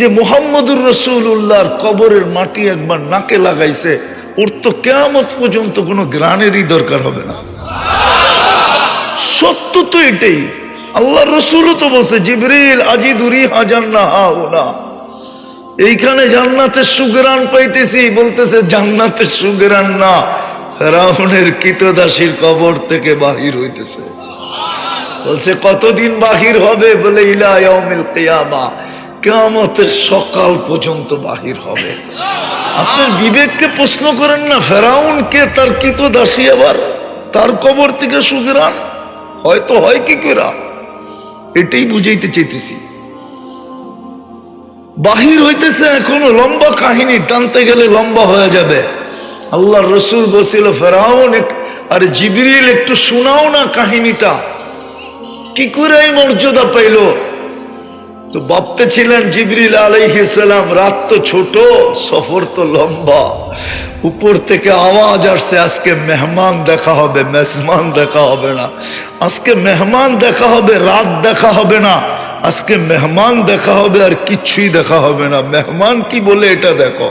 যে মোহাম্মদুর রসুল্লাহর কবরের মাটি একবার নাকে লাগাইছে, ওর তো কেমন পর্যন্ত কোনো গ্রানেরই দরকার হবে না। সত্য তো এটাই। আল্লাহ রসুলও তো বলছে, জিবরিল আজিদুরি হাজান্না হা ওনা এইখানে জান্নাতের সুগরান পাইতেছি, বলতেছে, জান্নাতের সুগরান না, ফেরাউনের কীতদাসীর কবর থেকে বাহির হইতেছে। বলছে, কতদিন বাহির হবে? বলে, ইলা ইয়াউমিল কিয়ামা। কিয়ামতের সকাল পর্যন্ত বাহির হবে। আপনার বিবেককে প্রশ্ন করেন না ফেরাউনকে তার কীতদাসী আবার? তার কবর থেকে সুগরান? হয়তো হয় কি করে এটাই বুঝাইতে চাইতেছি। বাহির হইতেছে এখনও লম্বা কাহিনী, টানতে গেলে লম্বা হয়ে যাবে। আল্লাহ রসুল বসিল ফেরাউন আরে জিবরিল, একটু শোনাও না কাহিনীটা। কি করে এই মর্যাদা পাইল? তো ভাবতে ছিলেন জিবরিল আলাইহিসালাম রাত তো ছোট, সফর তো লম্বা। উপর থেকে আওয়াজ আসছে, আজকে মেহমান দেখা হবে, মেজমান দেখা হবে না। আজকে মেহমান দেখা হবে, রাত দেখা হবে না। আজকে মেহমান দেখা হবে আর কিচ্ছুই দেখা হবে না। মেহমান কি বলে এটা দেখো?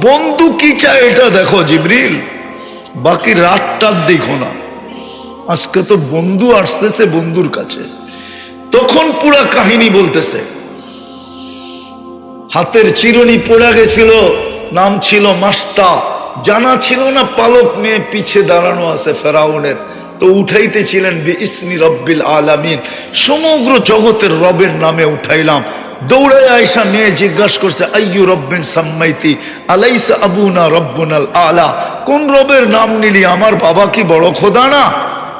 বন্ধু কি চায় এটা দেখো, জিবরিল? বাকি রাতটার দেখো না। আজকে তো বন্ধু আসতেছে বন্ধুর কাছে। তখন পুরা কাহিনী বলতেছে হাতের চিরুনি পড়ে গেছিল, নাম ছিল মাস্তা। জানা ছিল না পালক মেয়ে পিছে দাঁড়ানো আছে ফেরাউনের। তো উঠাইতেছিলেন ইসমি রব্বিল আলামিন। সমগ্র জগতের রবের নামে উঠাইলাম। দৌড়ায় আয়সা মেয়ে জিজ্ঞাসা করছে, আইয়ু রব্বিন সাম্মাইতি? আলাইসা আবুনা রব্বুনাল আলা? কোন রবের নাম নিলি? আমার বাবা কি বড় খোদা না?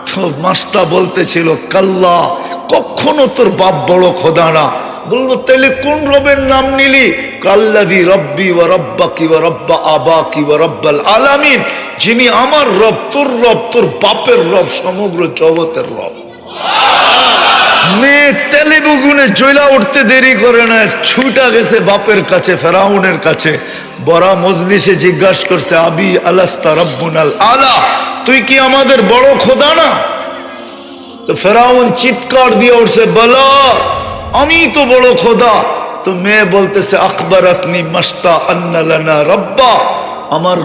তো মাস্তা বলতেছিল, কাল্লা, কখনো তোর বাপ বড় খোদা না। তাহলে কোন রবের নাম নিলি? কাল্লাদি রব্বি ও রব্বা কি রব্বা আবা কি রব্বাল আলামিন, যিনি আমার রব, তোর রব, তোর বাপের রব, সমগ্র জগতের রব। মেয়ে তেলে জয়লা উঠতে দেরি করে না, ছুটা গেছে বাপের কাছে, ফেরাউনের কাছে। বড়া মজলিসে জিজ্ঞাসা করছে, আবি আলাস্তা রব্বুনাল আলা, তুই কি আমাদের বড় খোদা না? তো ফেরাউন চিৎকার দিয়ে উঠছে, বলা আমি তো বড় খোদা। তো মেয়ে বলতেছে আকবর আতনি মাস্তা আন্নালানা রব্বা। আমার,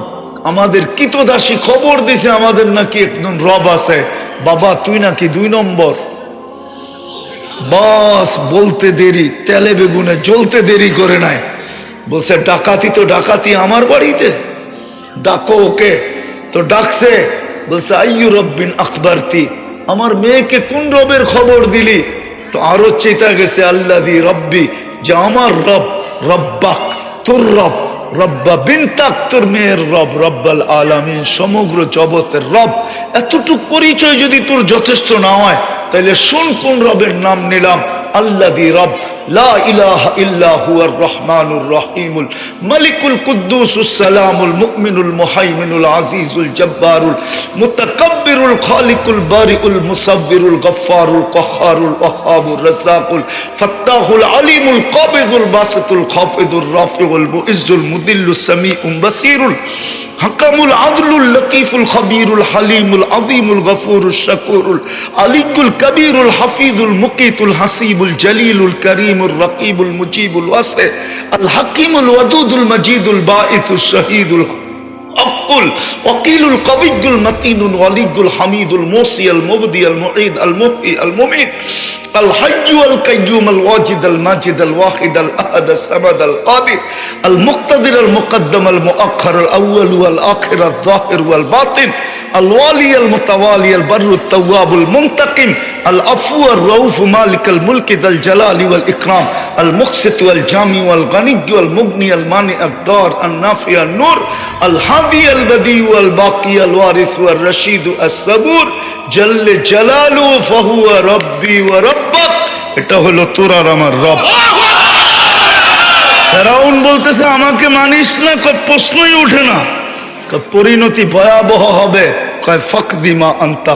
আমাদের কিতদাসী খবর দিছে, আমাদের নাকি একজন রব আছে। বাবা, তুই নাকি দুই নম্বর। বাস, বলতে দেরি, তেলে বেগুনে জ্বলতে দেরি করে নাই। বলছে, ডাকাতি তো ডাকাতি আমার বাড়িতে। ডাকো ওকে। তো ডাকছে, বলছে, আইয়ু রব্বিন আকবরতি। আমার মেয়েকে কোন রবের খবর দিলি? তো আরও চেতা গেছে আল্লাহ দি রব্বি, যে আমার রব, রব্বাক, তোর রব, রব্বা বিনতাক, তোর মেয়ের রব, রব্বাল আলামিন, সমগ্র জগতের রব। এতটুক পরিচয় যদি তোর যথেষ্ট না হয় তাহলে শোন কোন রবের নাম নিলাম। আল্লাদি রব, লা ইলাহা ইল্লা হুয়ার রহমানুর রহিমুল মালিকুল কুদ্দুসুস সালামুল মুমিনুল মুহাইমিনুল আজিজুল জব্বারুল মুতাকাব্বিরুল খালিকুল বারিউল মুসাব্বিরুল গফফারুল কহ্হারুল ওয়াহাবুর রাজ্জাকুল ফাত্তাহুল আলিমুল কাবিদুল বাসিতুল খাফিদুর রাফিউল মুইজ্জুল মুদিল্লুস সামিউম বাসিরুল হাকামুল আদলুল লতিফুল খবীরুল হালিমুল আযীমুল গফুরুল শাকুরুল আলিকুল কবীরুল হাফিজুল মুকিতুল মুজিবুল জালিলুল করিমুল রকিবুল মুজিবুল ওয়াসে, আল হাকিমুল ওয়াদুদুল মজিদুল বাঈতুল শহীদুল অকুল অকিলুল কবিগুল মতিনুল অলিগুল হামিদুল মোসি আল মুবদি আল মুঈদ আল মুহি আল মুমিত আল হাইয়ু আল কাইয়ুম আল ওয়াজিদ আল মাজিদ আল ওয়াহিদ আল আহাদ আল সামাদ আল কাদির, আল মুক্তাদির আল মুকদ্দম আল মুআক্ষর আল আউয়াল ওয়াল আখির আল যাহির ওয়াল বাতিন, আল ওয়ালি আল মুতাওয়ালি আল বাররু তাওয়াবুল মুনতাকিম আল আফু আর রৌফ মালিক আল মুলকিদ আল আল মুকসিত জামি ওয়াল গানিক দর আল নাফি আল নূর আল হাদি আল বদি ওয়াল বাকি আল ওয়ারিস ওয়াল রশিদ আল সবুর জল্লে জালালু ফাহু রব্বি ওয়া রব্বাক। এটা হলো তোর আমার রব। বলতেছে, আমাকে মানিস না, কয় প্রশ্নই ওঠে না। পরিণতি ভয়াবহ হবে। কয় ফকদিমা আন্তা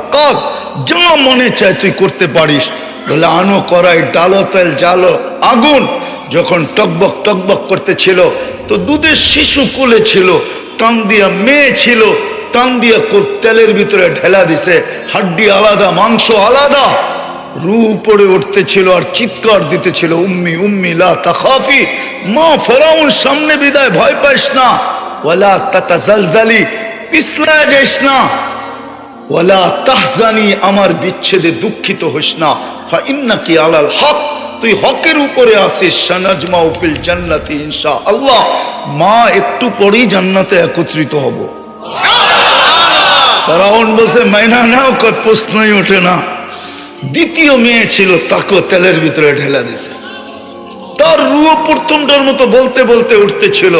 যা মনে চায় তুই করতে পারিস। বলে, আনো করাই ডালো তেল, জালো, আগুন। যখন টকবক টকবক করতেছিল, তো দুধের শিশু কোলে ছিল, টান দিয়া মেয়ে ছিল, টান দিয়া তেলের ভিতরে ঢেলা দিছে, হাড্ডি আলাদা, মাংস আলাদা। রু উপরে উঠতেছিল আর চিৎকার দিতেছিল, উম্মি উম্মি, লা তাখাফি, মা ফেরাউন, সামনে বিদায়, ভয় পাইস না। ওয়ালা তাতা জালজালি পিছলা যাইস না। ওয়ালা তাহজানি, আমার বিচ্ছেদে দুঃখিত হোস না। ফা আলাল হক, তুই হকের উপরে আসিস সানাজমা ফিল জান্নাতি ইনশা আল্লাহ মা একটু পরেই জান্নাতে একত্রিত হব। ফেরাউন বলছে, মাইনা নাও, কত প্রশ্নই ওঠে না। দ্বিতীয় মেয়ে ছিল, তাকেও তেলের ভিতরে ঢেলা দিছে। তার রুয়ো প্রথমটার মতো বলতে বলতে উঠতেছিল।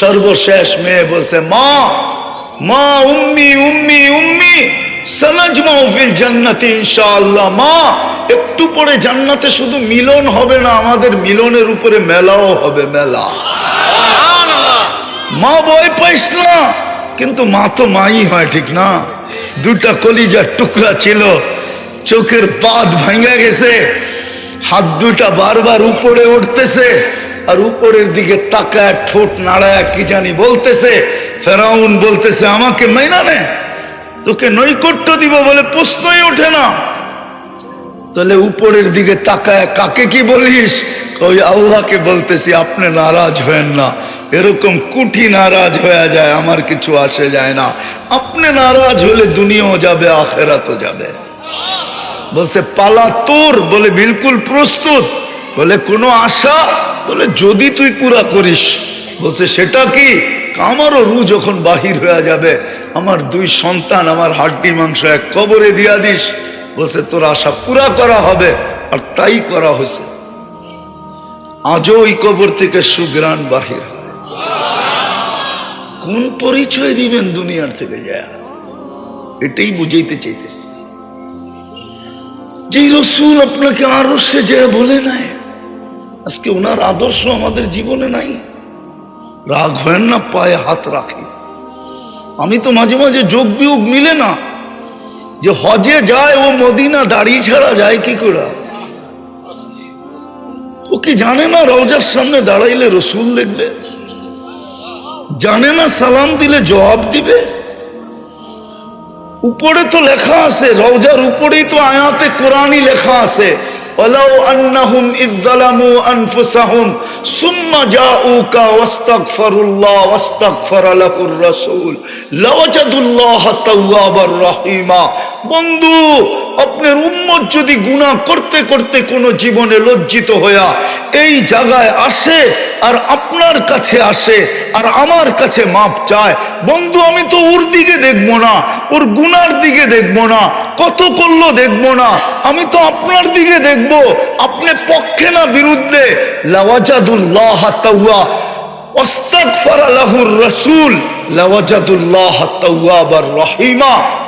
সর্বশেষ মেয়ে বলছে, মা মা উম্মি উম্মি উম্মি সানাজমা ফিল জান্নাতি ইনশাআল্লাহ। মা একটু পরে জান্নাতে শুধু মিলন হবে না আমাদের মিলনের উপরে মেলাও হবে মেলা। মা ভয় পাইস না। কিন্তু মা তো মাই হয় ঠিক না? দুটা কলিজার টুকরা ছিল চোখের পাত ভাঙা গেছে হাত দুটা বারবার উপরে উঠতেছে আর উপরের দিকে তাকায় ঠোঁট নাড়ায় কি জানি বলতেছে ফেরাউন বলতেছে, আমাকে মাইনা নে, তোকে নৈকট্য দিব বলে প্রশ্নই ওঠে না। তাহলে উপরের দিকে তাকায়, কাকে কি বলিস? ওই আল্লাহকে বলতেছি, আপনি নারাজ হয়েন না। এরকম কুঠি নারাজ হয়ে যায়, আমার কিছু আসে যায় না। আপনি নারাজ হলে দুনিয়াও যাবে, আখেরাতও যাবে। বলছে, পালা তোর, বলে, বিলকুল প্রস্তুত। বলে, কোনো আশা? বলে, যদি তুই পুরা করিস। বলছে, সেটা কি? আমারও রু যখন বাহির হয়ে যাবে, আমার দুই সন্তান, আমার হাড্ডি মাংস এক কবরে দিয়া দিস। বলছে, তোর আশা পুরা করা হবে, আর তাই করা হয়েছে আজও ওই কবর থেকে সুগ্রাণ বাহির হয়। কোন পরিচয় দিবেন দুনিয়ার থেকে যায়? এটাই বুঝাইতে চাইতেছি। যে রসুল আপনাকে আরও সে যে বলে নাই, আজকে ওনার আদর্শ আমাদের জীবনে নাই। রাগ হয় না, পায়ে হাত রাখি। আমি তো মাঝে মাঝে যোগ বিয়োগ মিলে না। যে হজে যায়, ও মদিনা দাড়ি ছাড়া যায় কি করে? ও কি জানে না রওজার সামনে দাঁড়াইলে রসুল দেখবে? জানে না সালাম দিলে জবাব দিবে? উপরে তো লেখা আছে, রওজার উপরেই তো আয়াতে কোরআনই লেখা আছে। ولو أنهم إذ ظلموا أنفسهم ثم جاءوك واستغفروا الله واستغفر له الرسول لوجدوا الله توابا رحيما বন্ধু আপনার উম্মত যদি গুনাহ করতে করতে কোনো জীবনে লজ্জিত হইয়া এই জায়গায় আসে আর আপনার কাছে আসে আর আমার কাছে মাপ চায়, বন্ধু, আমি তো ওর দিকে দেখব না, ওর গুনার দিকে দেখব না, কত করল দেখব না, আমি তো আপনার দিকে দেখব, আপনি পক্ষে না বিরুদ্ধে, লাওয়াজাদুল্লাহ তাওয়া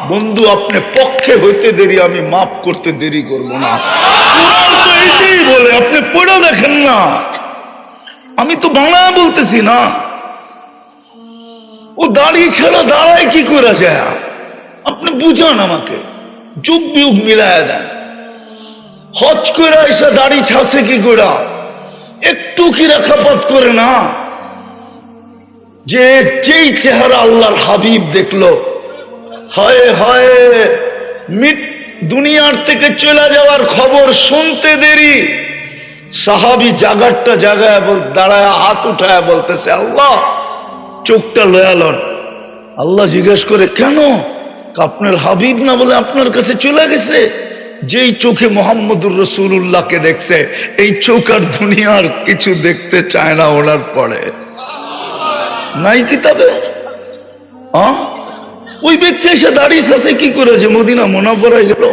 বন্ধু, আপনি পক্ষে হইতে দেরি, আমি মাফ করতে দেরি করব না। এইটাই বলে, আপনি পড়ে দেখেন না। আমি তো বাংলা বলতেছি না। ও দাড়ি ছাড়া দাঁড়ায় কি করে যায়? আপনি বুঝান আমাকে। যুগ বিয়োগ মিলায় দেন। হজ করে এসে দাড়ি ছাসে কি করে? একটু কি রেখাপাত করে না? যে যেই চেহারা আল্লাহর হাবিব দেখল, হয় হয়, মিট দুনিয়ার থেকে চলে যাওয়ার খবর শুনতে দেরি। সাহাবি জাগারটা জাগায় বল, দাঁড়ায় হাত উঠায় বলতেছে, আল্লাহ, চোখটা লয়ালন। আল্লাহ জিজ্ঞেস করে, কেন? আপনার হাবিব না বলে আপনার কাছে চলে গেছে? যেই চোখে মোহাম্মদুর রসুল্লাহকে দেখছে, এই চোখ আর দুনিয়ার কিছু দেখতে চায় না ওনার পরে। নাই কিতাবে? ওই ব্যক্তি এসে দাঁড়িয়ে আছে কি করেছে? মদিনা মোনাফরায় গেল।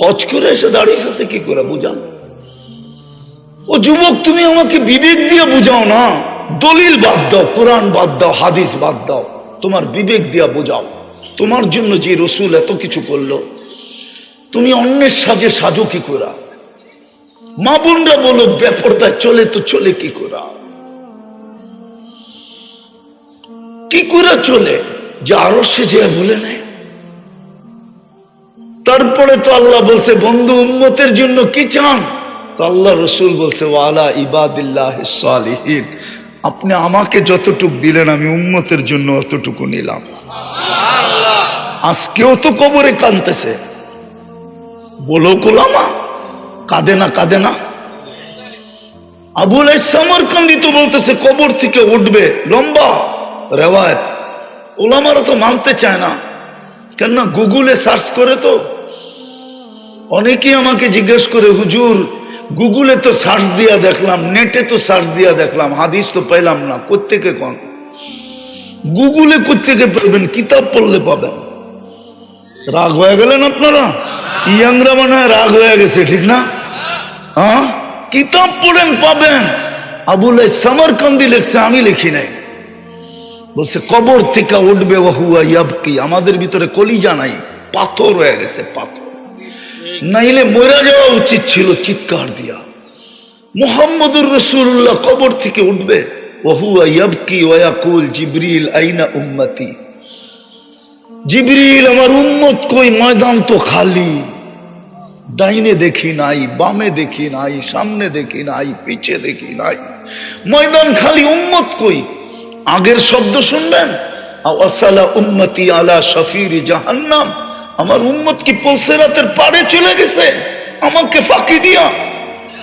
হজ করে এসে দাঁড়িয়ে আছে কি করে বুঝান? ও যুবক, তুমি আমাকে বিবেক দিয়ে বুঝাও না। দলিল বাদ দাও, কোরআন বাদ দাও, হাদিস বাদ দাও। তোমার বিবেক দিয়া বোঝাও। তোমার জন্য যে রসুল এত কিছু করল, তুমি অন্যের সাজে সাজো কি করা? মা বোনরা বলো, ব্যাপারটা চলে তো চলে কি করা? কি করে চলে? যে আরও সে যে বলে নেয়। তারপরে তো আল্লাহ বলছে বন্ধু উম্মতের জন্য কি চান? তো আল্লাহ রসুল বলছে ওয়ালা ইবাদিল্লাহ সালিহীন। আপনি আমাকে যতটুক দিলেন আমি উম্মতের জন্য অতটুকু নিলাম। আজকেও তো কবরে কানতেছে বলো কোলামা কাঁদে না কাঁদে না। আবুল সামরকান্দি তো বলতেছে কবর থেকে উঠবে লম্বা। রেওয়ায়ত। ওলামারা তো মানতে চায় না। কেননা গুগলে সার্চ করে তো অনেকেই আমাকে জিজ্ঞেস করে, হুজুর, গুগলে তো সার্চ দিয়া দেখলাম, নেটে তো সার্চ দিয়া দেখলাম, হাদিস তো পেলাম না, কোত্থেকে কোন? গুগলে কোত্থেকে পাবেন কিতাব পড়লে পাবেন। রাগ হয়ে গেলেন আপনারা? ইয়াংরা মনে হয় রাগ হয়ে গেছে, ঠিক না? হ্যাঁ? কিতাব পড়েন, পাবেন। আবুল সামরকান্দি লিখছে, আমি লিখি নাই। বলছে, কবর থেকে উঠবে ওহুয়া ইয়াবকি, আমাদের ভিতরে কলিজা নাই, পাথর হয়ে গেছে, পাথর। নাইলে মরা যাওয়া উচিত ছিল চিৎকার দিয়া। মোহাম্মদুর রসুল্লাহ কবর থেকে উঠবে, ওহুয়া ইয়াবকি ওয়াকুল জিবরিল আইনা উম্মতি। জিবরিল, আমার উম্মত কই, ময়দান তো খালি। ডাইনে দেখি নাই, বামে দেখি নাই, সামনে দেখি নাই, পিছে দেখি নাই। ময়দান খালি উম্মত কই আগের শব্দ শুনবেন? আসালা উম্মতি আলা শফির জাহান্নাম। আমার উম্মত কি পলসেরাতের পাড়ে চলে গেছে? আমাকে ফাঁকি দিয়া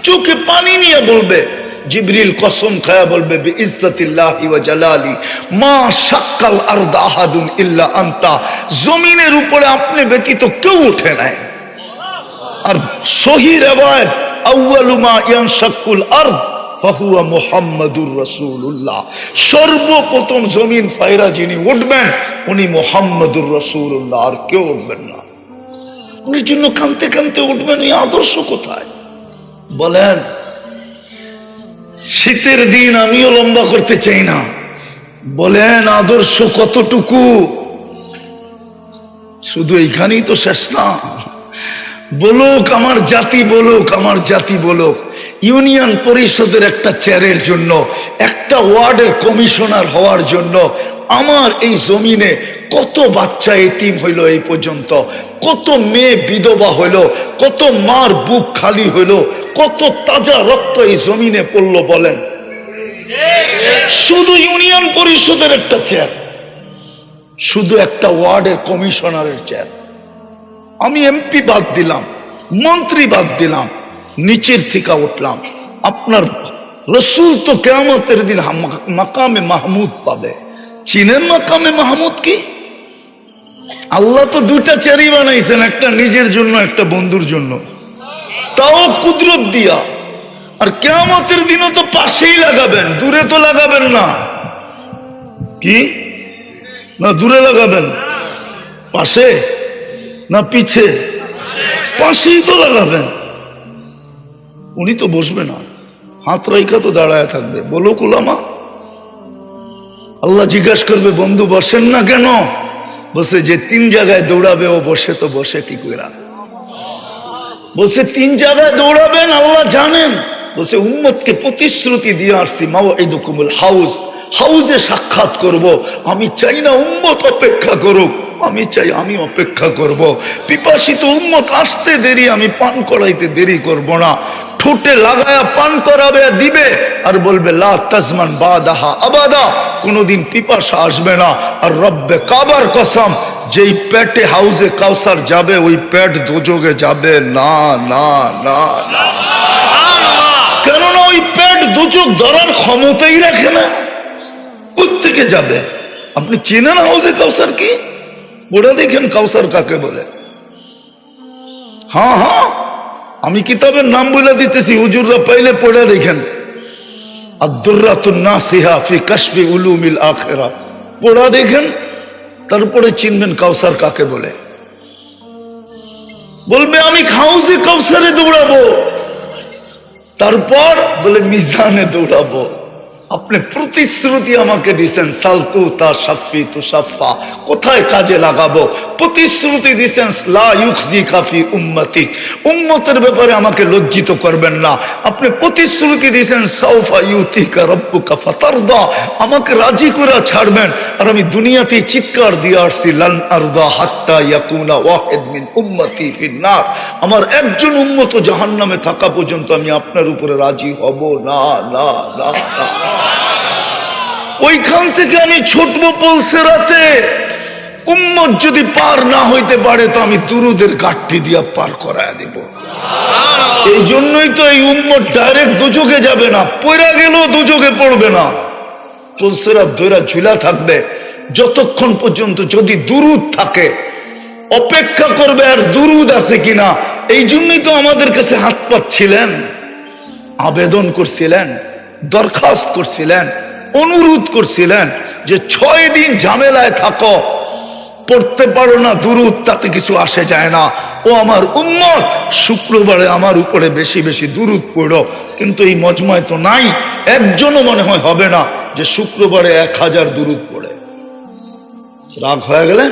চোখে পানি নিয়ে বলবে, জিবরিল কসম খায়া বলবে ইজ্জতিল্লাহি ওয়া জালালি, মা শাক্কাল আরদ আহাদুন ইল্লা আনতা। জমিনের উপরে আপনি ব্যতীত কেউ উঠে নাই। আর সহি রেওয়ায়ত, আউয়ালু মা ইয়ানশাক্কুল আরদ। ফাহুয়া মুহাম্মাদুর রাসূলুল্লাহ। সর্বপ্রথম জমিন ফায়রা যিনি উঠবেন, উনি মুহাম্মাদুর রাসূলুল্লাহ, আর কেউ উঠবেন না। উনির জন্য কানতে কানতে উঠবেন, এই আদর্শ কোথায়? বলেন, শীতের দিন আমিও লম্বা করতে চাই না। বলেন, আদর্শ কতটুকু? শুধু এইখানেই তো শেষ না। বলুক, আমার জাতি বলুক, আমার জাতি বলুক। ইউনিয়ন পরিষদের একটা চেয়ারের জন্য, একটা ওয়ার্ডের কমিশনার হওয়ার জন্য আমার এই জমিনে কত বাচ্চা এতিম হইল এই পর্যন্ত, কত মেয়ে বিধবা হইল, কত মার বুক খালি হইল, কত তাজা রক্ত এই জমিনে পড়ল বলেন। শুধু ইউনিয়ন পরিষদের একটা চেয়ার, শুধু একটা ওয়ার্ডের কমিশনারের চেয়ার। আমি এমপি বাদ দিলাম, মন্ত্রী বাদ দিলাম নিচের থেকে উঠলাম। আপনার রসুল তো কেমতের দিন মাকামে মাহমুদ পাবে। চীনের মাকামে মাহমুদ কি? আল্লাহ তো দুটা চেরি বানাইছেন, একটা নিজের জন্য, একটা বন্ধুর জন্য। তাও কুদরত দিয়া। আর কেমতের দিনও তো পাশেই লাগাবেন, দূরে তো লাগাবেন না। কি? না দূরে লাগাবেন? পাশে? না পিছে? পাশেই তো লাগাবেন। উনি তো বসবে না। হাত রাইখা তো দাঁড়ায় থাকবে। বলো কুলামা, আল্লাহ জিজ্ঞাসা করবে, বন্ধু, বসেন না কেন? বসে যে তিন জায়গায় দৌড়াবে, ও বসে তো বসে কি কইরা? বসে তিন জায়গায় দৌড়াবেন, আল্লাহ জানেন। বসে উম্মতকে প্রতিশ্রুতি দিয়ে আসছি মাও এই দুকুমুল হাউস হাউসে সাক্ষাৎ করব। আমি চাই না উম্মত অপেক্ষা করুক। আমি চাই আমি অপেক্ষা করব। পিপাসিত উম্মত আসতে দেরি, আমি পান করাইতে দেরি করব না। ঠোঁটে লাগায়া পান করাবে, দিবে। আর বলবে, লা তাজমান বাদাহা আবাদা। কোনোদিন পিপাসা আসবে না। আর রব্বে কাবার কসম, যেই পেটে হাউসে কাউসার যাবে, ওই পেট দোজগে যাবে। না না না না। কেননা ওই পেট দুচোখ ধরার ক্ষমতাই রাখে না। কোথেকে যাবে? আপনি চেনেন হাউসে কাউসার কি? পড়ে দেখেন কাউসার কাকে বলে। হ্যাঁ হ্যাঁ। আমি কিতাবের নাম বলে দিতেছি, হুজুররা পাইলে পড়ে দেখেন। কাশফি আখেরা। পড়া দেখেন, তারপরে চিনবেন কাউসার কাকে বলে। বলবে, আমি হাউসে কাউসারে দৌড়াবো। তারপর বলে, মিজানে দৌড়াবো। আপনি প্রতিশ্রুতি আমাকে দিছেন, সালতু তা সাফি তু সাফা। কোথায় কাজে লাগাবো? প্রতিশ্রুতি দিছেন, লা ইউখজি কাফি উম্মতি। উম্মতের ব্যাপারে আমাকে লজ্জিত করবেন না। আপনি প্রতিশ্রুতি দিছেন, সাউফা ইউতিকা রব্বুকা ফাতারদা। আমাকে রাজি করে ছাড়বেন। আর আমি দুনিয়াতে চিৎকার দিয়ে আসছি, লান আরদা হাত্তা ইয়াকুনা ওয়াহিদ মিন উম্মতি ফিন্নার। আমার একজন উম্মত জাহান্নামে থাকা পর্যন্ত আমি আপনার উপরে রাজি হব। না না না না। ওইখান থেকে আমি ছুটবো পলসে রাতে। উম্মত যদি পার না হইতে পারে তো আমি তুরুদের গাঠটি দিয়া পার করায় দিব। এই জন্যই তো এই উম্মত ডাইরেক্ট দুযোগে যাবে না পয়রা গেলেও দুযোগে পড়বে না। তুলসিরাত ধৈরা ঝুলা থাকবে। যতক্ষণ পর্যন্ত যদি দুরুদ থাকে অপেক্ষা করবে আর দুরুদ আছে কিনা এই জন্যই তো আমাদের কাছে হাত পাচ্ছিলেন আবেদন করছিলেন দরখাস্ত করছিলেন। অনুরোধ করছিলেন যে ছয় দিন ঝামেলায় থাকো, পড়তে পারো না, দুরুদ, তাতে কিছু আসে যায় না। ও আমার উম্মত, শুক্রবারে আমার উপরে বেশি বেশি দুরুদ পড়ো। কিন্তু এই মজমায় তো নাই, একজনও মনে হয় হবে না যে শুক্রবারে এক হাজার দুরুদ পড়ে। রাগ হয়ে গেলেন?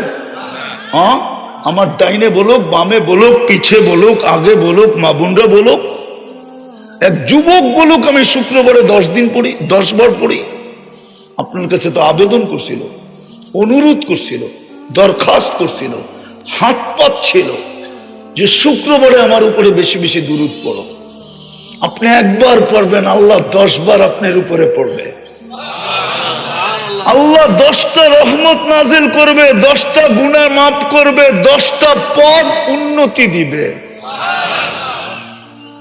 হ্যাঁ? আমার ডাইনে বলুক, বামে বলুক, পিছে বলুক, আগে বলুক, মা বোনরা বলুক। এক যুবক বলুক, আমি শুক্রবারে দশ দিন পড়ি, দশ বার পড়ি। আপনার কাছে তো আবেদন করছিল, অনুরোধ করছিল, দরখাস্ত করছিল, হাত পাচ্ছিল যে শুক্রবারে আমার উপরে বেশি বেশি দূরত পড়ো। আপনি একবার পড়বেন, আল্লাহ দশ বার আপনার উপরে পড়বে। আল্লাহ দশটা রহমত নাজিল করবে, দশটা গুণা মাফ করবে, দশটা পদ উন্নতি দিবে।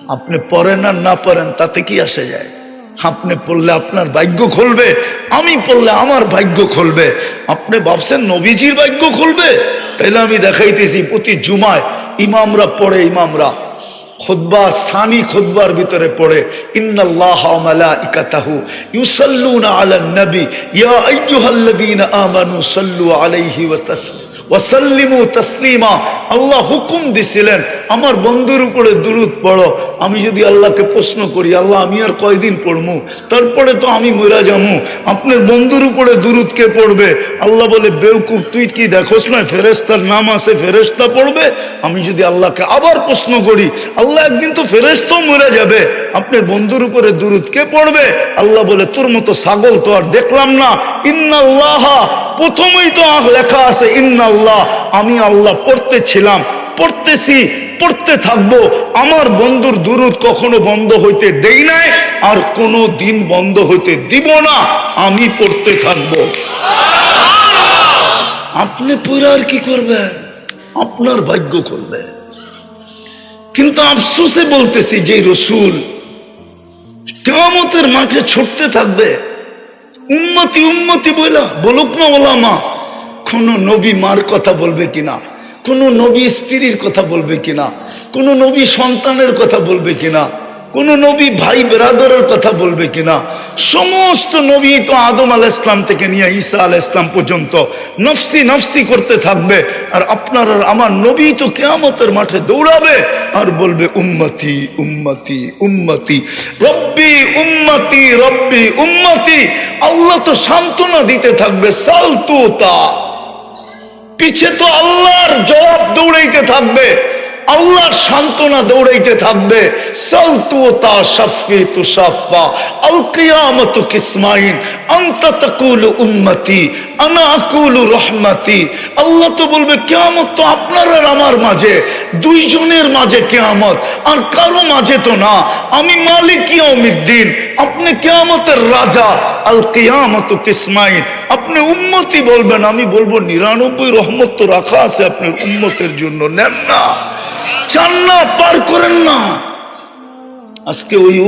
আপনি পড়েন আর না পড়েন, তাতে কি আসে যায়? আপনি পড়লে আপনার ভাগ্য খুলবে, আমি পড়লে আমার ভাগ্য খুলবে। আপনি ভাবছেন নবীজির ভাগ্য খুলবে? তাইলে আমি দেখাইতেছি, প্রতি জুমায় ইমামরা পড়ে ইমামরা। খুতবা, সানি খুতবার ভিতরে পড়ে, ইন্নাল্লাহ মালাইকাতাহু ইউসাল্লুনা আলান নবী ইয়া আইয়ুহাল্লাযীনা আমানু সাল্লু আলাইহি ওয়া তাসলিমু ওয়াসাল্লিমু তাসলিমা। আল্লাহ হুকুম দিছিলেন, আমার বন্ধুর উপরে দুরুদ পড়ো। আমি যদি আল্লাহকে প্রশ্ন করি, আল্লাহ, আমি আর কয়দিন পড়মু? তারপরে তো আমি মরা যামু। আপনার বন্ধুর উপরে দুরুদ কে পড়বে? আল্লাহ বলে, বেউকুফ, তুই কি দেখোস না ফেরেস্তার নাম আছে ফেরেস্তা পড়বে? আমি যদি আল্লাহকে আবার প্রশ্ন করি, আল্লাহ একদিন তো ফেরেস্তাও মরে যাবে। আপনার বন্ধুর উপরে দুরুদ কে পড়বে? আল্লাহ বলে, তোর মতো ছাগল তো আর দেখলাম না। ইন্নাল্লাহ, প্রথমেই তো লেখা আছে ইন্নাল্লাহ, আমি আল্লাহ পড়তেছিলাম, পড়তেছি, পড়তে থাকব। আমার বন্ধুর দুরুদ কখনো বন্ধ হইতে দেই নাই, আর কোনো দিন বন্ধ হইতে দিব না, আমি পড়তে থাকব। আপনি পড়ে আর কি করবেন? আপনার ভাগ্য করবে। কিন্তু আফসোসে বলতেছি যে রসুল কেমতের মাঠে ছুটতে থাকবে। উন্মতি উন্মতি বইলা বলুক না ওলামা, কোনো নবী মার কথা বলবে কিনা? কোনো নবী স্ত্রীর কথা বলবে কিনা? কোনো নবী সন্তানের কথা বলবে কিনা? কোন নবী ভাই বেরাদরের কথা বলবে কিনা? সমস্ত নবী তো আদম আল ইসলাম থেকে নিয়ে ঈসা আল ইসলাম পর্যন্ত নফসি নফসি করতে থাকবে। আর আপনার আর আমার নবী তো কেয়ামতের মাঠে দৌড়াবে আর বলবে, উম্মতি উম্মতি উম্মতি, রব্বি উম্মতি রব্বি, উম্মতি। আল্লাহ তো সান্ত্বনা দিতে থাকবে সালতু তা পিছে তো আল্লাহর জবাব দৌড়াইতে থাকবে। আল্লাহর সান্ত্বনা দৌড়াইতে থাকবে। কিসমাইন। আনা তো বলবে, কিয়ামত তো আপনার আর আমার মাঝে। দুইজনের মাঝে কিয়ামত। আর কারও মাঝে তো না। আমি মালিক আপনি কিয়ামতের রাজা। আল কিয়ামত কিসমাইন। আপনি উম্মতি বলবেন, আমি বলব, নিরানব্বই রহমত তো রাখা আছে আপনার উম্মতের জন্য। নেন না। চান না পার করেন না। আজকে ওই